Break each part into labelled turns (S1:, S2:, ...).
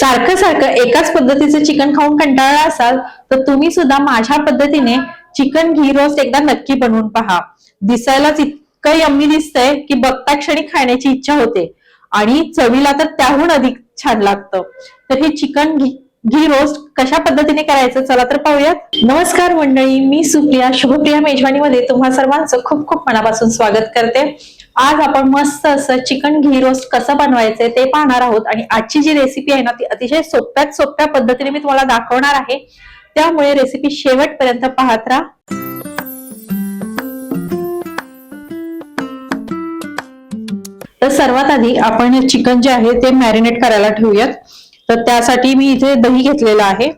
S1: सारखं सारखं एकाच पद्धतीचं चिकन खाऊन कंटाळला असाल तर तुम्ही सुद्धा माझ्या पद्धतीने चिकन घी रोस्ट एकदा नक्की बनवून पहा. दिसायलाच इतकं यम्मी दिसतंय की बघता क्षणी खाण्याची इच्छा होते. आणि चवीला तर त्याहून अधिक छान लागतं. तर हे चिकन घी घी रोस्ट कशा पद्धतीने करायचं चला तर पाहूयात. नमस्कार मंडळी मी सुप्रिया शुभप्रिया मेजवानीमध्ये तुम्हा सर्वांचं खूप खूप मनापासून स्वागत करते. आज आपण मस्त असं चिकन घी रोस्ट कसं बनवायचंय ते पाहणार आहोत. आणि आजची जी रेसिपी आहे ना ती अतिशय सोप्यात सोप्या पद्धतीने मी तुम्हाला दाखवणार आहे. त्यामुळे रेसिपी शेवटपर्यंत पाहत राहा. तर सर्वात आधी आपण चिकन जे आहे ते मॅरिनेट करायला ठेवूयात. तर त्यासाठी मी इथे दही घेतलेलं आहे.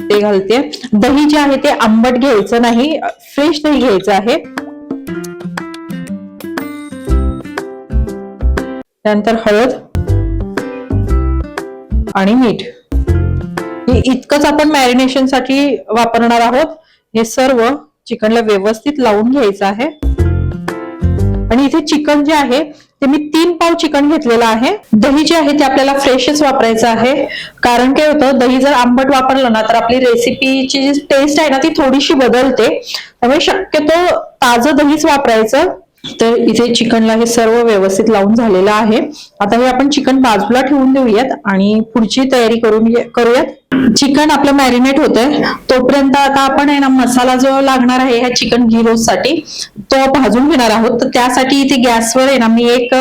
S1: ते घालते. दही जे आहे ते आंबट घ्यायचं नाही फ्रेश दही घ्यायचं आहे. त्यानंतर हळद आणि मीठ. हे इतकंच आपण मॅरिनेशनसाठी वापरणार आहोत. हे सर्व चिकनला व्यवस्थित लावून घ्यायचं आहे. आणि इथे चिकन जे आहे ते मी तीन पाव चिकन घेतलेलं आहे. दही जे आहे ते आपल्याला फ्रेशच वापरायचं आहे. कारण काय होतं दही जर आंबट वापरलं ना तर आपली रेसिपीची जी टेस्ट आहे ना ती थोडीशी बदलते. त्यामुळे शक्यतो ताजं दहीच वापरायचं. तर इथे चिकनला हे सर्व व्यवस्थित लावून झालेलं आहे. आता हे आपण चिकन बाजूला ठेवून देऊयात आणि पुढची तयारी करून करूयात. चिकन आपलं मॅरिनेट होतंय. तोपर्यंत आता आपण आहे ना मसाला जो लागणार आहे ह्या चिकन घी रोजसाठी तो भाजून घेणार आहोत. तर त्यासाठी इथे गॅसवर आहे ना मी एक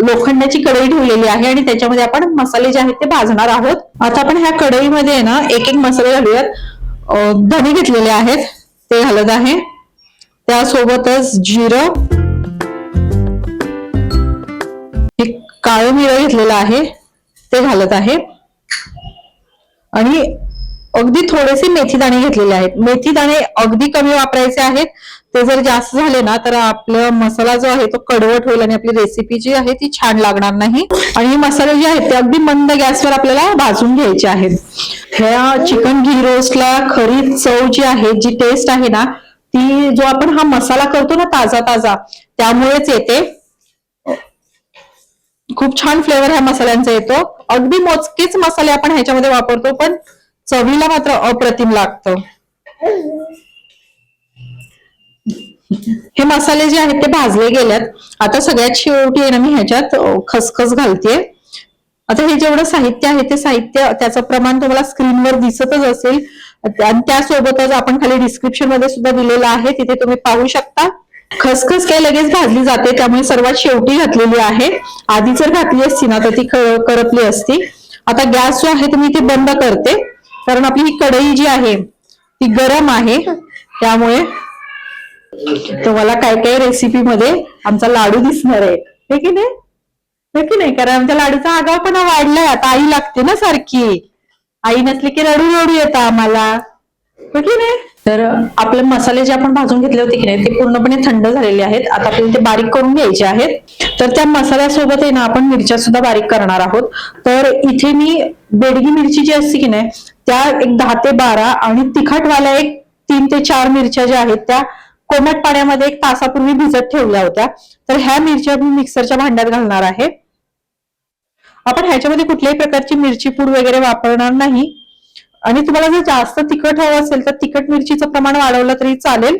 S1: लोखंडाची कढई ठेवलेली आहे आणि त्याच्यामध्ये आपण मसाले जे आहेत ते भाजणार आहोत. आता आपण ह्या कढईमध्ये आहे ना एक एक मसाले घालूयात. धने घेतलेले आहेत. ते घालत आहे. त्यासोबतच जिरं हे काळं मिरं घेतलेलं आहे ते घालत आहे. आणि अगदी थोडेसे मेथी दाणे घेतलेले आहेत. मेथी दाणे अगदी कमी वापरायचे आहेत. ते जर जास्त झाले ना तर आपला मसाला जो आहे तो कडवट होईल आणि आपली रेसिपी जी आहे ती छान लागणार नाही. आणि हे मसाले जे आहेत ते अगदी मंद गॅसवर आपल्याला भाजून घ्यायचे आहेत. ह्या चिकन घी रोस्टला खरी चव जी आहे जी टेस्ट आहे ना ती जो आपण हा मसाला करतो ना ताजा ताजा त्यामुळेच येते. खूप छान फ्लेवर ह्या मसाल्यांचा येतो. अगदी मोजकेच मसाले आपण ह्याच्यामध्ये वापरतो पण चवीला मात्र अप्रतिम लागतं. हे मसाले जे आहेत ते भाजले गेल्यात आता सगळ्यात शेवटी आहे ना मी ह्याच्यात खसखस घालते आता हे जेवढं साहित्य आहे ते साहित्य त्याचं प्रमाण तुम्हाला स्क्रीनवर दिसतच असेल. त्यासोबतच आपण खाली डिस्क्रिप्शनमध्ये सुद्धा दिलेलं आहे तिथे तुम्ही पाहू शकता. खसखस काय लगेच भाजली जाते त्यामुळे सर्वात शेवटी घातलेली आहे. आधी जर घातली असती ना तर ती करपली असती. आता गॅस जो आहे तो मी इथे बंद करते. कारण आपली ही कढई जी आहे ती गरम आहे. त्यामुळे तुम्हाला काय काय रेसिपी मध्ये आमचा लाडू दिसणार आहे. की नाही? की नाही? कारण आमच्या लाडूचा आगावपणा वाढलाय. आता आई लागते ना सारखी. आई नसली की रडू रडू येतं आम्हाला. हो की नाही? तर आपले मसाले जे आपण भाजून घेतले होते की नाही ते पूर्णपणे थंड झालेले आहेत. आता आपल्याला ते बारीक करून घ्यायचे आहेत. तर त्या मसाल्यासोबत आहे ना आपण मिरच्या सुद्धा बारीक करणार आहोत. तर इथे मी बेडगी मिरची जी असते की नाही त्या एक दहा ते बारा आणि तिखटवाल्या एक तीन ते चार मिरच्या ज्या आहेत त्या कोमट पाण्यामध्ये एक तासापूर्वी भिजत ठेवल्या होत्या. तर ह्या मिरच्या मी मिक्सरच्या भांड्यात घालणार आहे. आपण ह्याच्यामध्ये कुठल्याही प्रकारची मिरची पूड वगैरे वापरणार नाही. आणि तुम्हाला जर जास्त तिखट हवं असेल तर तिखट मिरचीचं प्रमाण वाढवलं तरी चालेल.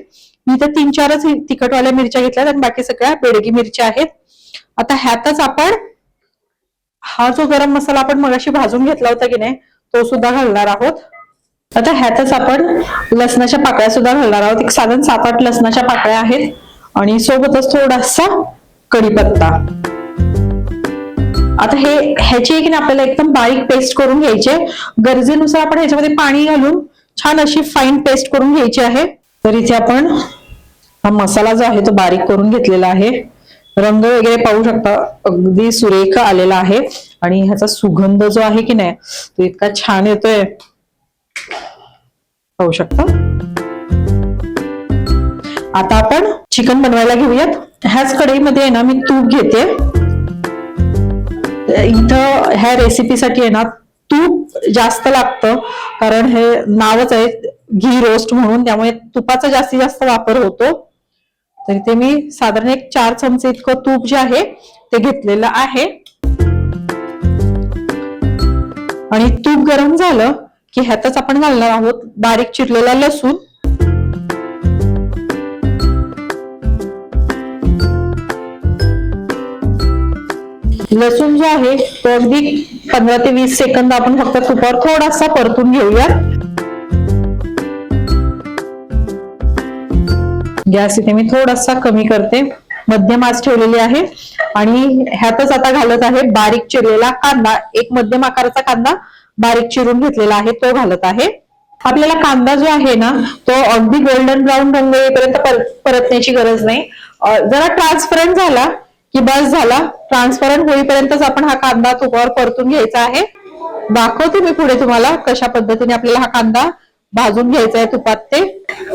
S1: मी तर तीन चारच तिखटवाल्या मिरच्या घेतल्यात आणि बाकी सगळ्या बेडगी मिरच्या आहेत. आता ह्यातच आपण हा जो गरम मसाला आपण मगाशी भाजून घेतला होता की नाही तो सुद्धा घालणार आहोत. आता ह्यातच आपण लसणाच्या पाकळ्या सुद्धा घालणार आहोत. एक साधारण सात आठ लसणाच्या पाकळ्या आहेत. आणि सोबतच थोडासा कढीपत्ता. आता हे ह्याची की नाही आपल्याला एकदम बारीक पेस्ट करून घ्यायचे. गरजेनुसार आपण ह्याच्यामध्ये पाणी घालून छान अशी फाईन पेस्ट करून घ्यायची आहे. तर इथे आपण हा मसाला जो आहे तो बारीक करून घेतलेला आहे. रंग वगैरे पाहू शकता अगदी सुरेख आलेला आहे. आणि ह्याचा सुगंध जो आहे की नाही तो इतका छान येतोय. पाहू शकता? आता आपण चिकन बनवायला घेऊयात. ह्याच कढईमध्ये आहे ना मी तूप घेते. इथं ह्या रेसिपीसाठी आहे ना तूप जास्त लागतं. कारण हे नावच आहे घी रोस्ट म्हणून. त्यामुळे तुपाचा जास्तीत जास्त वापर होतो. तर इथे मी साधारण एक चार चमचे इतकं तूप जे आहे ते घेतलेलं आहे. आणि तूप गरम झालं की ह्यातच आपण घालणार आहोत बारीक चिरलेला लसूण. लसूण जो आहे तो अगदी पंधरा ते वीस सेकंद आपण फक्त तुपावर थोडासा परतून घेऊया गॅस इथे मी थोडासा कमी करते. मध्यम आच ठेवलेली आहे. आणि ह्यातच आता घालत आहे बारीक चिरलेला कांदा. एक मध्यम आकाराचा कांदा बारीक चिरून घेतलेला आहे तो घालत आहे. आपल्याला कांदा जो आहे ना तो अगदी गोल्डन ब्राऊन रंग येईपर्यंत परतण्याची गरज नाही. जरा ट्रान्सपरंट झाला की बस झाला. ट्रान्सपरंट होईपर्यंतच आपण हा कांदा तुपावर परतून घ्यायचा आहे. दाखवते मी पुढे तुम्हाला कशा पद्धतीने आपल्याला हा कांदा भाजून घ्यायचा आहे तुपात ते.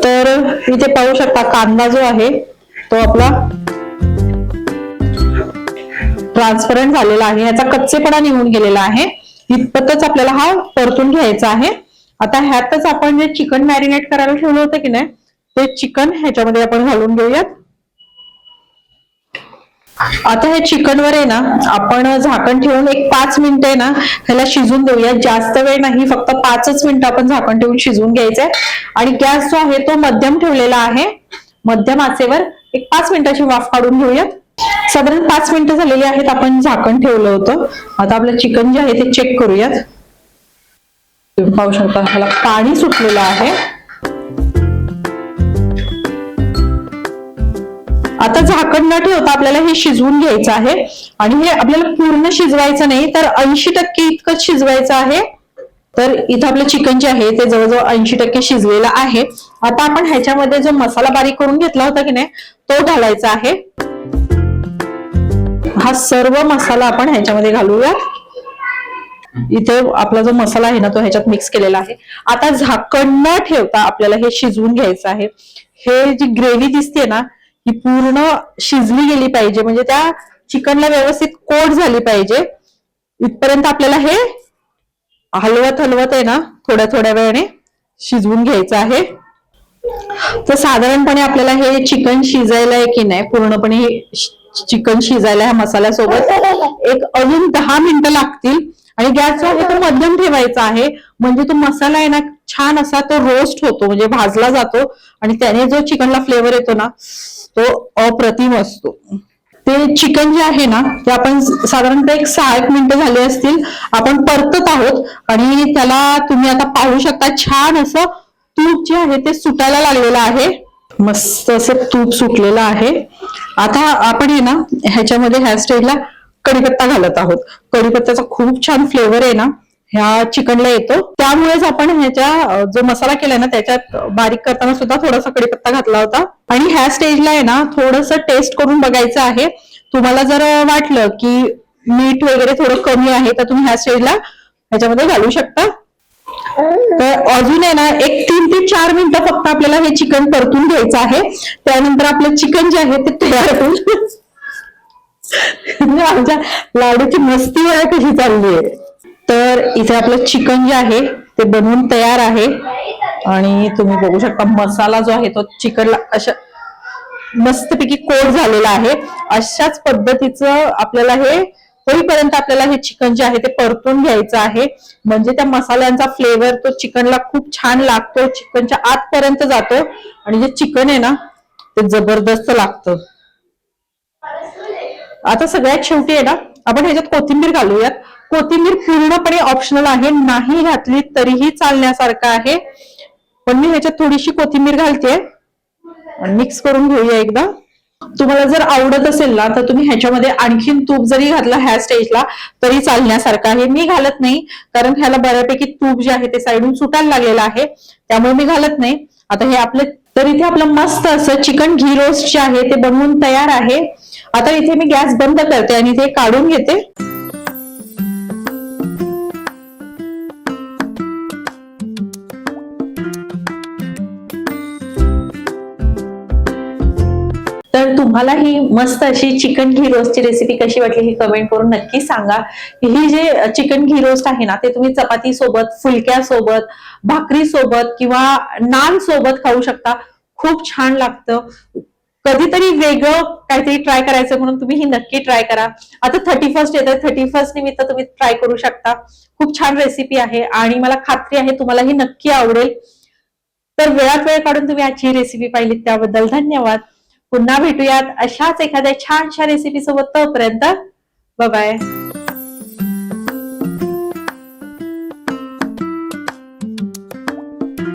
S1: तर इथे पाहू शकता कांदा जो आहे तो आपला ट्रान्सपरंट झालेला आहे. ह्याचा कच्चेपणा निघून गेलेला आहे. इतपतच आपल्याला हा परतून घ्यायचा आहे. आता ह्यातच आपण जे चिकन मॅरिनेट करायला ठेवलं होतं की नाही ते चिकन ह्याच्यामध्ये आपण घालून घेऊयात. आता हे चिकनवर आहे ना आपण झाकण ठेवून एक पाच मिनिटं आहे ना ह्याला शिजून देऊया जास्त वेळ नाही फक्त पाचच मिनिटं आपण झाकण ठेवून शिजवून घ्यायचंय. आणि गॅस जो आहे तो मध्यम ठेवलेला आहे. मध्यम आचेवर एक पाच मिनिटाची वाफ काढून घेऊयात. साधारण पाच मिनिटं झालेली आहेत आपण झाकण ठेवलं होतं. आता आपलं चिकन जे आहे ते चेक करूयात. तुम्ही पाहू शकता ह्याला पाणी सुटलेलं आहे. आता झाकण न ठेवता आपल्याला हे शिजवून घ्यायचं आहे. आणि हे आपल्याला पूर्ण शिजवायचं नाही तर ऐंशी टक्के इतकंच शिजवायचं आहे. तर इथं आपलं चिकन जे आहे ते जवळजवळ ऐंशी टक्के शिजलेलं आहे. आता आपण ह्याच्यामध्ये जो मसाला बारीक करून घेतला होता की नाही तो घालायचा आहे. हा सर्व मसाला आपण ह्याच्यामध्ये घालूया इथे आपला जो मसाला आहे ना तो ह्याच्यात मिक्स केलेला आहे. आता झाकण न ठेवता आपल्याला हे शिजवून घ्यायचं आहे. हे जी ग्रेव्ही दिसते ना ही पूर्ण शिजली गेली पाहिजे. म्हणजे त्या चिकनला व्यवस्थित कोट झाली पाहिजे. इथपर्यंत आपल्याला हे हलवत हलवत आहे ना थोड्या थोड्या वेळाने शिजवून घ्यायचं आहे. तर साधारणपणे आपल्याला हे चिकन शिजायला आहे की नाही पूर्णपणे चिकन शिजायला ह्या मसाल्यासोबत एक अजून दहा मिनिटं लागतील. आणि गॅस जो आहे तो मध्यम ठेवायचा आहे. म्हणजे तो मसाला आहे ना छान असा तो रोस्ट होतो म्हणजे भाजला जातो आणि त्याने जो चिकनला फ्लेवर येतो ना तो अप्रतिम असतो. ते चिकन जे आहे ना ते आपण साधारणतः एक सहा एक मिनिटं झाली असतील आपण परतत आहोत आणि त्याला तुम्ही आता पाहू शकता छान असं तूप जे आहे ते सुटायला लागलेलं आहे. मस्त असं तूप सुटलेलं आहे. आता आपण आहे ना ह्याच्यामध्ये ह्या स्टेजला कढीपत्ता घालत आहोत. कढीपत्त्याचा खूप छान फ्लेवर आहे ना ह्या चिकनला येतो. त्यामुळेच आपण ह्याच्या जो मसाला केलाय ना त्याच्यात बारीक करताना सुद्धा थोडासा कढीपत्ता घातला होता. आणि ह्या स्टेजला आहे ना थोडस टेस्ट करून बघायचं आहे. तुम्हाला जर वाटलं की मीठ वगैरे थोडं कमी आहे तर तुम्ही ह्या स्टेजला ह्याच्यामध्ये घालू शकता. तर अजून आहे ना एक तीन ते चार मिनिटं फक्त आपल्याला हे चिकन परतून घ्यायचं आहे. त्यानंतर आपलं चिकन जे आहे ते तयार होईल आमच्या लाडूची मस्ती वेळा कशी चालली आहे तर इथे आपलं चिकन जे आहे ते बनवून तयार आहे. आणि तुम्ही बघू शकता मसाला जो आहे तो चिकनला अशा मस्तपैकी कोट झालेला आहे. अशाच पद्धतीचं आपल्याला हे होईपर्यंत आपल्याला हे चिकन जे आहे ते परतून घ्यायचं आहे. म्हणजे त्या मसाल्यांचा फ्लेवर तो चिकनला खूप छान लागतो. चिकनच्या आतपर्यंत जातो. आणि जे चिकन आहे ना ते जबरदस्त लागतं. आता सगळ्यात शेवटी आहे ना आपण ह्याच्यात कोथिंबीर घालूयात. कोथिंबीर पूर्णपणे ऑप्शनल आहे नाही घातली तरीही चालण्यासारखं आहे. पण मी ह्याच्यात थोडीशी कोथिंबीर घालते. मिक्स करून घेऊया एकदा. तुम्हाला जर आवडत असेल ना तर तुम्ही ह्याच्यामध्ये आणखीन तूप जरी घातला ह्या स्टेजला तरी चालण्यासारखं आहे. मी घालत नाही कारण ह्याला बऱ्यापैकी तूप जे आहे ते साईडून सुटायला लागलेलं आहे. त्यामुळे मी घालत नाही. आता हे आपलं तर इथे आपलं मस्त असं चिकन घी रोस्ट जे आहे ते बनवून तयार आहे. आता इथे मी गॅस बंद करते आणि ते काढून घेते. तर तुम्हाला ही मस्त अशी चिकन घी रोस्टची रेसिपी कशी वाटली ही कमेंट करून नक्की सांगा. ही जे चिकन घी रोस्ट आहे ना ते तुम्ही चपाती सोबत फुलक्या सोबत भाकरी सोबत किंवा नान सोबत खाऊ शकता. खूप छान लागतं. कधीतरी वेगळं काहीतरी ट्राय करायचं म्हणून तुम्ही ही नक्की ट्राय करा. आता थर्टी फर्स्ट येतं थर्टी फर्स्ट निमित्त तुम्ही ट्राय करू शकता. खूप छान रेसिपी आहे आणि मला खात्री आहे तुम्हाला ही नक्की आवडेल. तर वेळात वेळ काढून तुम्ही आजची रेसिपी पाहिली त्याबद्दल धन्यवाद. पुन्हा भेटूयात अशाच एखाद्या छानशा रेसिपी सोबत तोपर्यंत बाय